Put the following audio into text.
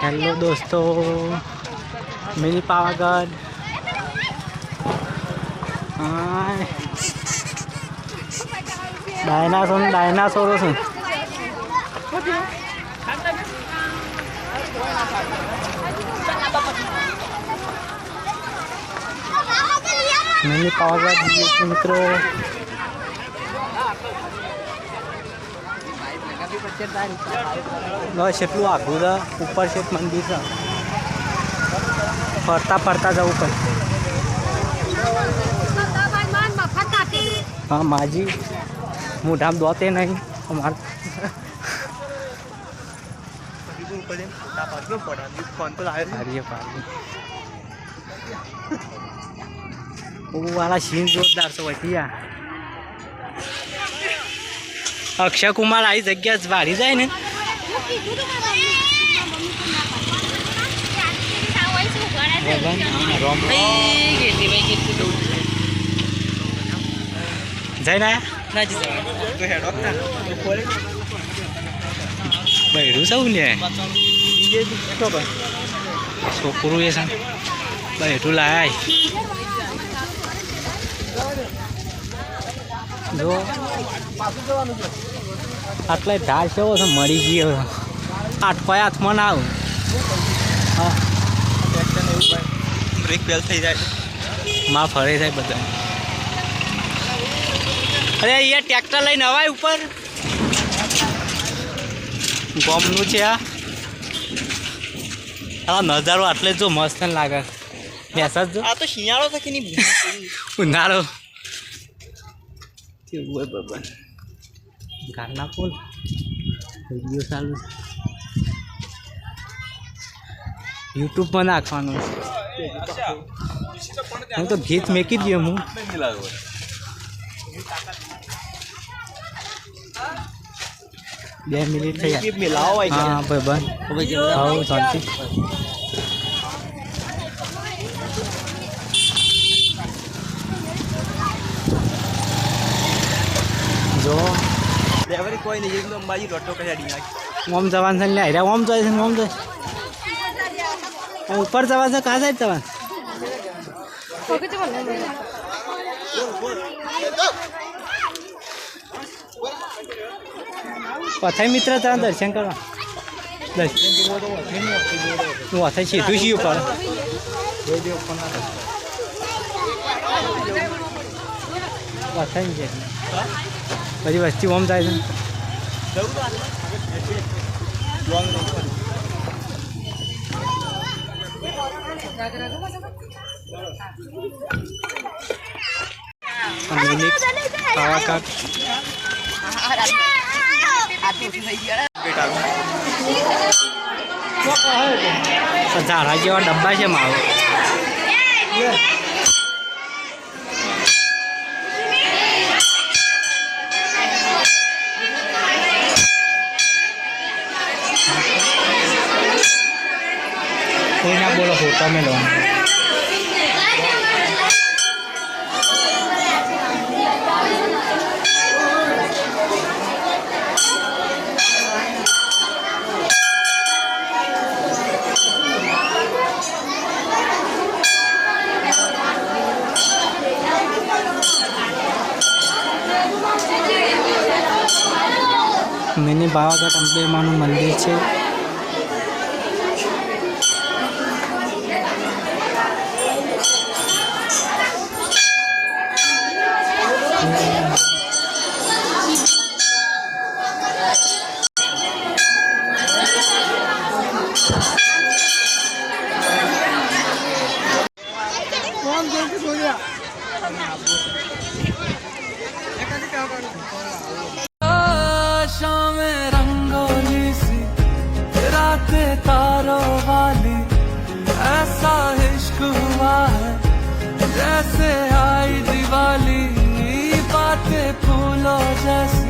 Hello दोस्तों mini Pavagadh dinosaur dinosaur सुन mini Pavagadh मित्रों બસ એટલું આઘું છે? ઉપર છે મંદિર છે. ફરતા ફરતા જવું પડશે હા, માજી. મોઢામ દોતે નહીં અમારે. વાળા સીન જોરદાર છે વધી અક્ષય કુમાર આવી જગ્યા વાળી જાય ને. જઈને બૈરું સૌ લે છોકરું એ છે. બૈરું લાય. જો. આટલે ઢાળ કેવો છે મળી ગયો. આઠ પાય હાથમાં ના આવું. હા. બ્રેક ફેલ થઈ જાય. માં ફરે થાય બધા અરે અહીંયા ટ્રેક્ટર લઈને અવાય ઉપર. ગોમનું છે આ. આ નજારો આટલે જો મસ્ત લાગે. મેસેજ જો. આ તો શિયાળો છે કે નહીં? ઉનાળો. કેવું હોય બાબા ગારના પુલ વિડીયો ચાલુ યુટ્યુબમાં નાખવાનું હું તો ગીત મેકી દઉં હું બે મિનિટ થઈ ગયા મિલાવો હા ભાઈ બંધ હા શાંતિ કોઈ નહીં, એકદમ બાજી લોટો કઢાડી નાખી. ઓમ જવાન છે ને લે ઓમ જાય છે ઓમ જાય. ઉપર જવા છે, કા સાઈડ જવાન પથાઈ મિત્ર ત્યાં દર્શન કરવા. દર્શન. છીએ ઉપર. બધી વસ્તી ઓમ થાય છે. મિનિટ પાવાગઢ ઝાડા જેવા ડબ્બા છે માવ ના બોલો હોતા મેં લેવાનું મિની પાવાગઢ અંબેમાનું મંદિર છે जैसे आई दिवाली। बातें फूलों जैसी।